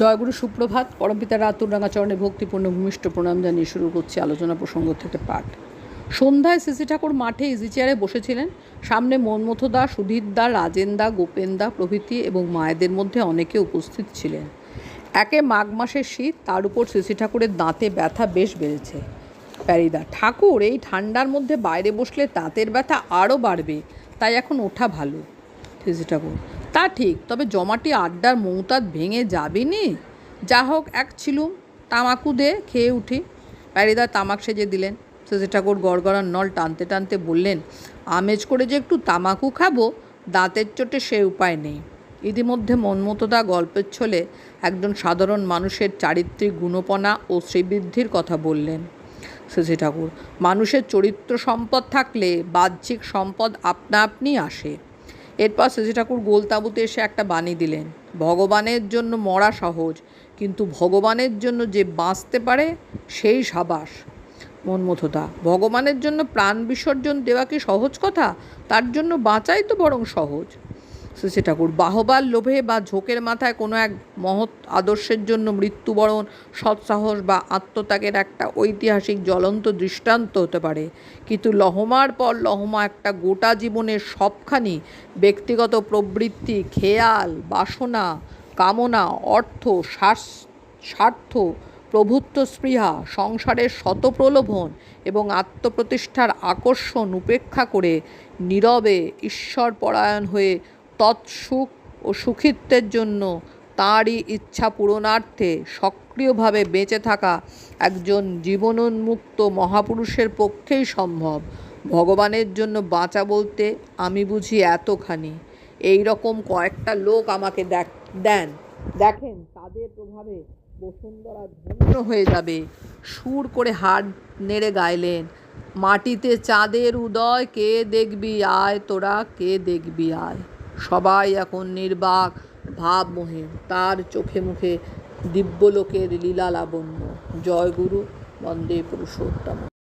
জয়গুরু সুপ্রভাত, পরমপিতা রাতুরডাঙ্গা চরণে ভক্তিপূর্ণ ভূমিষ্ঠ প্রণাম জানিয়ে শুরু করছি আলোচনা প্রসঙ্গ থেকে পাঠ। সন্ধ্যায় সিসি ঠাকুর মাঠে ইজি চেয়ারে বসেছিলেন। সামনে মনমথদা সুধীরদা রাজেন্দা গোপেন্দা প্রভৃতি এবং মায়েদের মধ্যে অনেকে উপস্থিত ছিলেন। একে মাঘ মাসের শীত, তার উপর সিসি ঠাকুরের দাঁতে ব্যথা বেশ বেড়েছে। প্যারিদা, ঠাকুর, এই ঠান্ডার মধ্যে বাইরে বসলে দাঁতের ব্যথা আরও বাড়বে, তাই এখন ওঠা ভালো। সিসি ঠাকুর তা ঠিক, তবে জমাটি আড্ডার মৌতাদ ভেঙে যাবে নি যা হোক, এক ছিলুম তামাকু দে খেয়ে উঠি। প্যারিদা তামাক সেজে দিলেন। সিসি ঠাকুর গড়গড়ার নল টানতে টানতে বললেন, আমেজ করে যে একটু তামাকু খাব, দাঁতের চোটে সে উপায় নেই। ইতিমধ্যে মনমতদা গল্পের ছলে একজন সাধারণ মানুষের চারিত্রিক গুণপনা ও শ্রীবৃদ্ধির কথা বললেন। সিসি ঠাকুর, মানুষের চরিত্র সম্পদ থাকলে বাহ্যিক সম্পদ আপনা আপনি আসে। এরপর শ্রী ঠাকুর গোলতাবুতে এসে একটা বাণী দিলেন, ভগবানের জন্য মরা সহজ, কিন্তু ভগবানের জন্য যে বাঁচতে পারে, সেই সাবাস। মনমথতা, ভগবানের জন্য প্রাণ বিসর্জন দেওয়া কি সহজ কথা? তার জন্য বাঁচাই তো বরং সহজ। শ্রী ঠাকুর। বাহবার লোভে বা ঝোঁকের মাথায় কোনো এক মহৎ আদর্শের জন্য মৃত্যুবরণ, সৎসাহস বা আত্মত্যাগের একটা ঐতিহাসিক জ্বলন্ত দৃষ্টান্ত হতে পারে। কিন্তু লহমার পর লহমা একটা গোটা জীবনের সবখানি ব্যক্তিগত প্রবৃত্তি, খেয়াল, বাসনা, কামনা, অর্থ স্বার্থ, প্রভুত্ব স্পৃহা, সংসারের শতপ্রলোভন এবং আত্মপ্রতিষ্ঠার আকর্ষণ উপেক্ষা করে নীরবে ঈশ্বর পরায়ণ হয়ে তৎসুখ ও সুখিত্বের জন্য তাঁরই ইচ্ছা পূরণার্থে সক্রিয়ভাবে বেঁচে থাকা একজন জীবনোন্মুক্ত মহাপুরুষের পক্ষেই সম্ভব। ভগবানের জন্য বাঁচা বলতে আমি বুঝি এতখানি। এই রকম কয়েকটা লোক আমাকে দেখ, দেন। দেখেন, তাদের প্রভাবে বসুন্ধরা ধন্য হয়ে যাবে। সুর করে হাড় নেড়ে গাইলেন, মাটিতে চাঁদের উদয়, কে দেখবি আয় তোরা, কে দেখবি আয়? সবাই এখন নির্বাক ভাবমোহে তার চোখে মুখে দিব্যলোকের লীলা লাবণ্য জয় গুরু বন্দে পুরুষোত্তম।